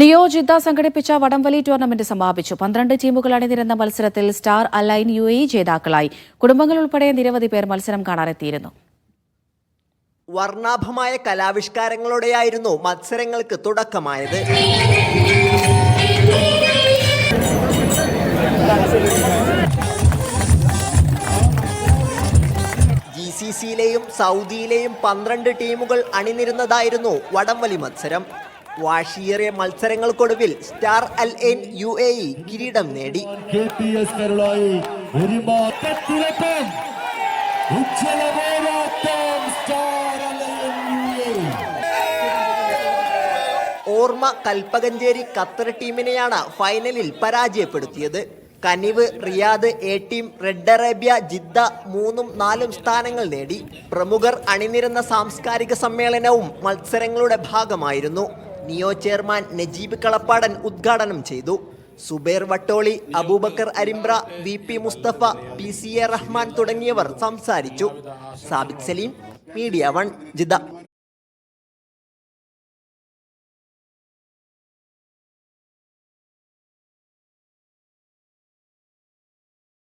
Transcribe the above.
നിയോജിത സംഘടിപ്പിച്ച വടംവലി ടൂർണമെന്റ് സമാപിച്ചു. പന്ത്രണ്ട് ടീമുകൾ അണിനിരുന്ന മത്സരത്തിൽ സ്റ്റാർ അലൈൻ യു എ ജേതാക്കളായി. കുടുംബങ്ങൾ ഉൾപ്പെടെ നിരവധി പേർ മത്സരം കാണാനെത്തിയിരുന്നു. വർണാഭമായ കലാവിഷ്കാരങ്ങളോടെയായിരുന്നു മത്സരങ്ങൾക്ക് തുടക്കമായത്. ജി സി സിയിലെയും സൗദിയിലെയും പന്ത്രണ്ട് ടീമുകൾ അണിനിരുന്നതായിരുന്നു വടംവലി മത്സരം. വാശിയേറിയ മത്സരങ്ങൾക്കൊടുവിൽ star Al N U A E കിരീടം നേടി. ഓർമ്മ കൽപ്പകഞ്ചേരി ഖത്തർ ടീമിനെയാണ് ഫൈനലിൽ പരാജയപ്പെടുത്തിയത്. Kaniv Riyadh A team red Arabia Jeddah മൂന്നും നാലും സ്ഥാനങ്ങൾ നേടി. പ്രമുഖർ അണിനിരുന്ന സാംസ്കാരിക സമ്മേളനവും മത്സരങ്ങളുടെ ഭാഗമായിരുന്നു. നിയോ ചെയർമാൻ നജീബ് കളപ്പാടൻ ഉദ്ഘാടനം ചെയ്തു. Zubair Vattoli Abubakar Arimbra V P Mustafa P C A Rahman തുടങ്ങിയവർ സംസാരിച്ചു. Sabith Saleem media one Jeddah